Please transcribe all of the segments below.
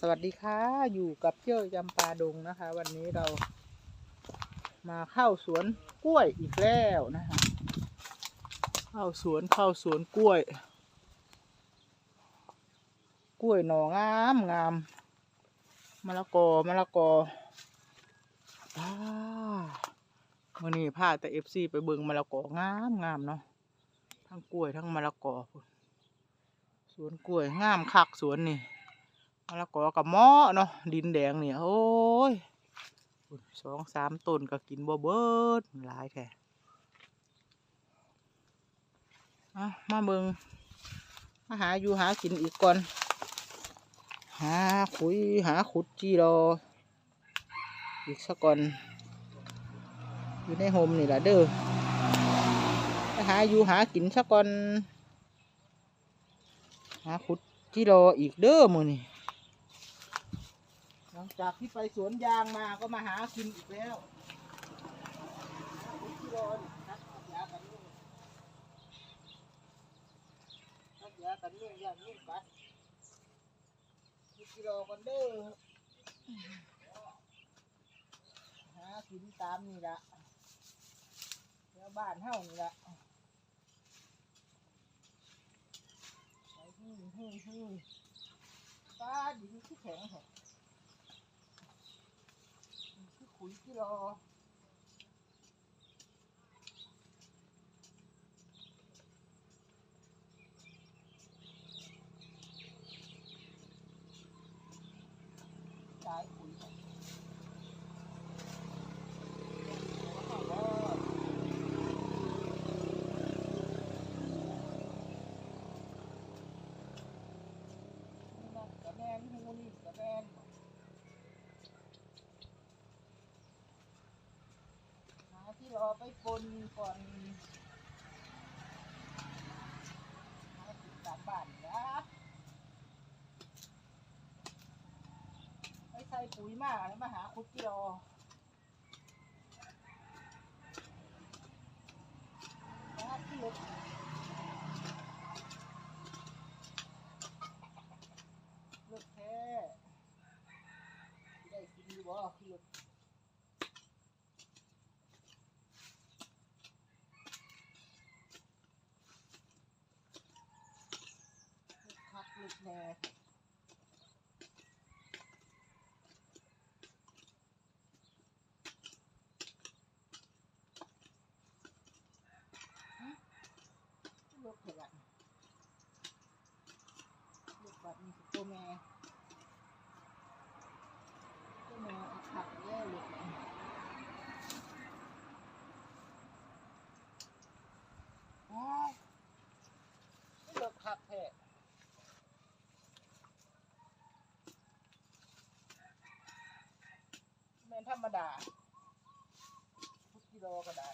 สวัสดีค่ะ อยู่กับเจ้ยจำปาดงนะคะ วันนี้เรามาเข้าสวนกล้วยอีกแล้วนะคะ เข้าสวนเข้าสวนกล้วย กล้วยหน่องามงามมะละกอมะละกออ้าวันนี้พาแต่เอฟซีไปเบิ่งมะละกองามงามเนาะทั้งกล้วยทั้งมะละกอสวนกล้วยงามคักสวนนี่ ละกอกับหม้อเนาะดินแดงเนี่ยโอ้ยสองสามต้นก็กินบ่เบิดหลายแท้อะมาเบิงมาหาอยู่หากินอีกก่อน หาคุยหาขุดจีรออีกสักก่อน อยู่ในโฮมนี่แหละเด้อไปหาอยู่หากินสักก่อน หาขุดจีรออีกเด้อมือนี่ หลังจากที่ไปสวนยางมาก็มาหากินอีกแล้วที่รอนี่นัดยากันยุ่งนัดยากันยุ่งยากยุ่งกัดที่รอกันเด้อหากินตามนี่ละแล้วบ้านเฮานี่ละไปฮึ่งฮึ่งฮึ่ป้าดินที่แข็งเหร อคือขุยที่รอสายขุยกระแมนหูนี่กระแมน หาที่รอ ไปปนก่อนหาติดตามบ้านนะไม่ใส่ปุ๋ยมากแล้วมาหาคุดที่รอหาที่รถรถแท้ได้กินดีบ่คือรถ ลูกคักลูกแหน่ฮะลูกเห็ดอะลูกแบบมีสิ ตัวแม่ตัวแม่ขักแย่ลูกเนี่ยว้ายลูกคักแท้แม่นธรรมดาทุกกิโลก็ได้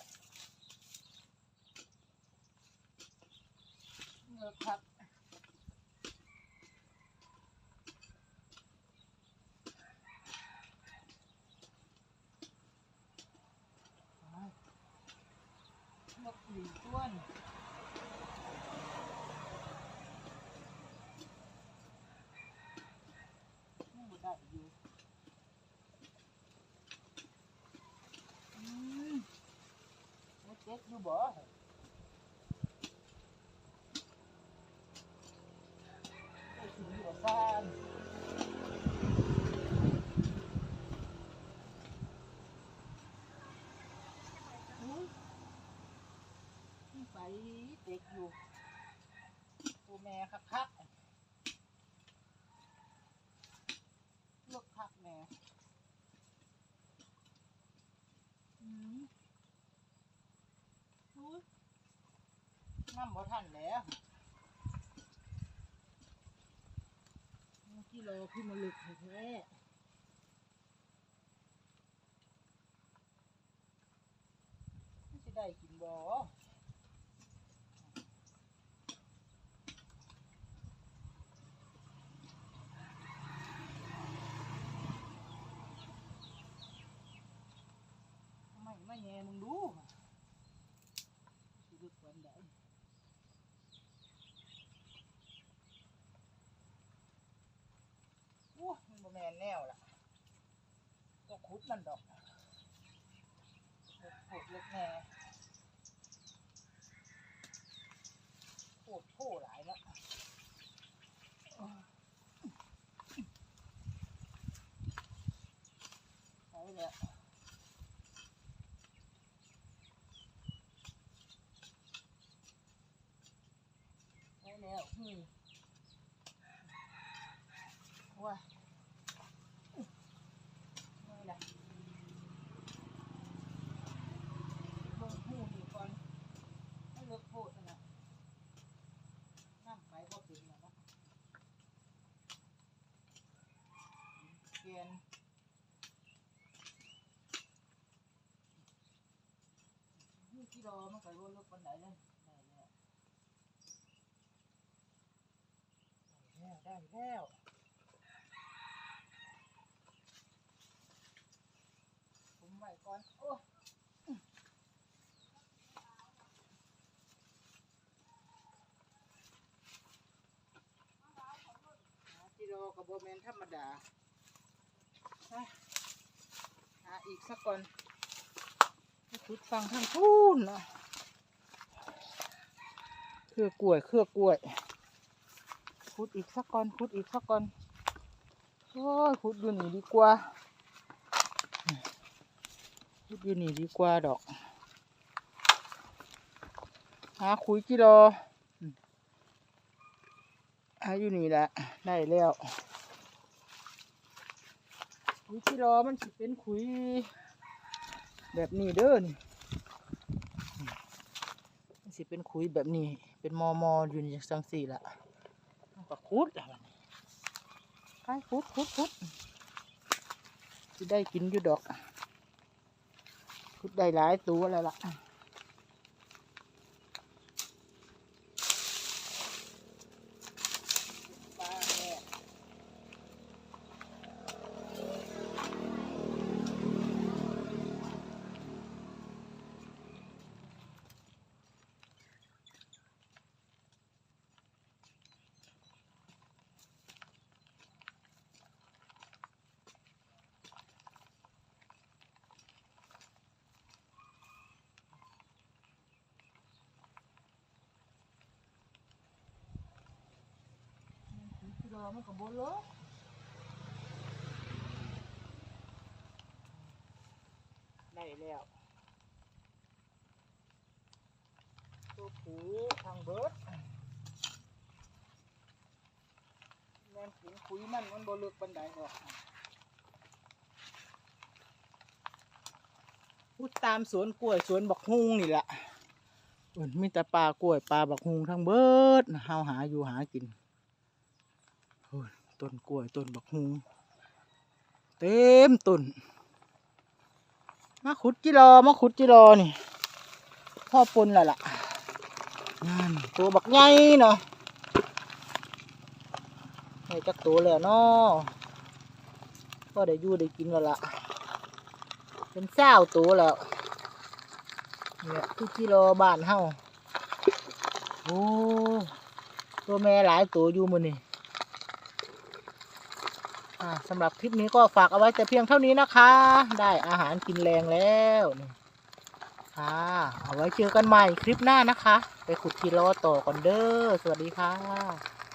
เนื้อคัด นกหลีต้วนยังบ่ได้อยู่ อืมมันเจ็บอยู่บ่ไอ้สิ่งที่ว่าซ่านอุ๊ยนี่ไปเด็กอยู่ตัวแม่ คักๆลูกคักแม่อืมอุ๊ยน้ำบ่ทันแล้วเมื่อกี้เราขึ้นมาลึกแท้ๆไม่สิได้กินบ่ทำไมไม่ แง่มึงดูสิลึกวันใดโอ้มันบแมนแนวล่ะก็คุดมันดอกเล็กโผดเล็กแน่โผดโผหลายแล้วใช่แล้วใช่แล้วอืมว้าไม่ละเบิ่งหูนี่ก่อนมันเลิกโพดนะน้ำไปบ่เป็นแล้วนะเปลี่ยน นี่กิโลมันก็รวนลกปันไดเลยได้แล้วได้แล้วผมไว้ก่อน โอ้หากิโลกับโบแมนธรรมดาไปหาอีกสักก่อนไป ขุดฟังทางพูนนะเครือกล้วยเครือกล้วยขุดอีกสักก่อนขุดอีกสักก่อนโอ้ยขุดอยู่นี่ดีกว่าขุดอยู่นี่ดีกว่าดอกหาคุยกิโลอืมหาอยู่นี่แหละได้แล้วคุยกิโลมันสิเป็นคุย แบบนี้เด้อนี่สิเป็นคุยแบบนี้ เป็นมอมออยู่นี่สังสี่ละก็คุดแล้วบัดนี้ไปคุดคุดคุดจะได้กินอยู่ดอกคุดได้หลายตัวแล้วล่ะ มันก็บนลกได้แล้วตัวผูทางเบิดแม่นขุนคุยมันมันบ่เลิกบันไดหรอกพูดตามสวนกล้วยสวนบักฮุงนี่แหละอุ่นมีแต่ปลากล้วยปลาบักฮุงทั้งเบิดเฮาหาอยู่หากิน ต้นกล้วยต้นบักฮุงเต็มต้นมาขุดจิรอมาขุดจิรอนี่พ่อปนและล่ะนั่นตัวบักใหญ่เนาะให้จักตัวแล้วเนาะก็ได้ยู่ได้กินแล้วล่ะเป็นเศร้าตัวแล้วเนี่ยคือกิโลบ้านเฮาโอ้ตัวแม่หลายตัวอยู่มือนี่ สำหรับคลิปนี้ก็ฝากเอาไว้แต่เพียงเท่านี้นะคะ ได้อาหารกินแรงแล้วนี่ค่ะเอาไว้เจอกันใหม่คลิปหน้านะคะ ไปขุดทีล้อต่อก่อนเด้อสวัสดีค่ะ